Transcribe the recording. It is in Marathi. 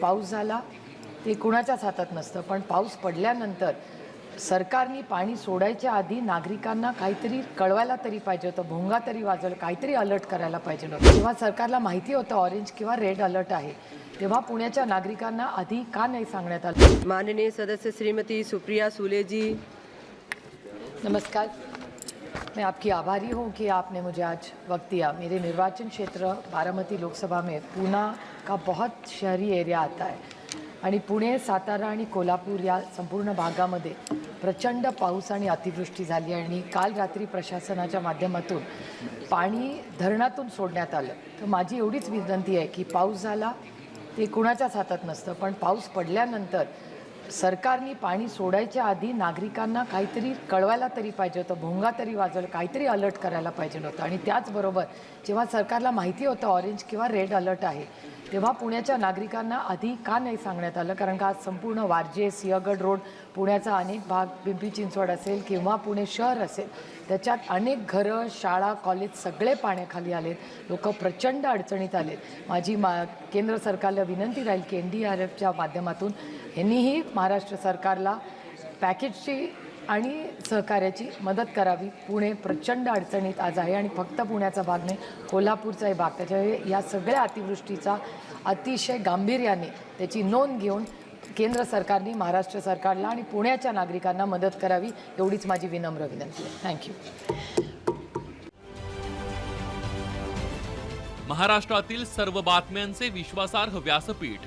पाऊस झाला ते कुणाच्याच हातात नसतं. पण पाऊस पडल्यानंतर सरकारने पाणी सोडायच्या आधी नागरिकांना काहीतरी कळवायला तरी पाहिजे होतं. भोंगा तरी वाजवलं काहीतरी अलर्ट करायला पाहिजे होतं. तेव्हा सरकारला माहिती होतं ऑरेंज किंवा रेड अलर्ट आहे तेव्हा पुण्याच्या नागरिकांना आधी का नाही सांगण्यात आलं? माननीय सदस्य श्रीमती सुप्रिया सूले जी नमस्कार. मैं आपकी आभारी हूँ कि आपने मुझे आज वक्त दिया। मेरे निर्वाचन क्षेत्र बारामती लोकसभा में पूना का बहुत शहरी एरिया आता है आणि पुणे सातारा आणि कोल्हापूर या संपूर्ण भागामध्ये प्रचंड पाऊस आणि अतिवृष्टी झाली आणि काल रात्री प्रशासनाच्या माध्यमातून पाणी धरणातून सोडण्यात आलं. तर माझी एवढीच विनंती आहे की पाऊस झाला ते कुणाच्याच हातात नसतं पण पाऊस पडल्यानंतर सरकारने पाणी सोडायच्या आधी नागरिकांना काहीतरी कळवायला तरी पाहिजे होतं भोंगा तरी वाजवलं काहीतरी अलर्ट करायला पाहिजे होतं. आणि त्याचबरोबर जेव्हा सरकारला माहिती होतं ऑरेंज किंवा रेड अलर्ट आहे तेव्हा पुण्याच्या नागरिकांना आधी का नाही सांगण्यात आलं? कारण का आज संपूर्ण वारजे सिंहगड रोड पुण्याचा अनेक भाग पिंपरी चिंचवड असेल किंवा पुणे शहर असेल त्याच्यात अनेक घरं शाळा कॉलेज सगळे पाण्याखाली आलेत. लोक प्रचंड अडचणीत आलेत. माझी मा केंद्र सरकारला विनंती राहील की एन डी आर एफच्या माध्यमातून. यांनीही महाराष्ट्र सरकारला पॅकेजची आणि सहकार्याची मदत करावी. पुणे प्रचंड अडचणीत आज आहे आणि फक्त पुण्याचा भाग नाही कोल्हापूरचाही भाग. त्याच्यामुळे या सगळ्या अतिवृष्टीचा अतिशय गांभीर्याने त्याची नोंद घेऊन केंद्र सरकारने महाराष्ट्र सरकारला आणि पुण्याच्या नागरिकांना मदत करावी एवढीच माझी विनम्र विनंती आहे. थँक्यू महाराष्ट्रातील सर्व बातम्यांचे विश्वासार्ह व्यासपीठ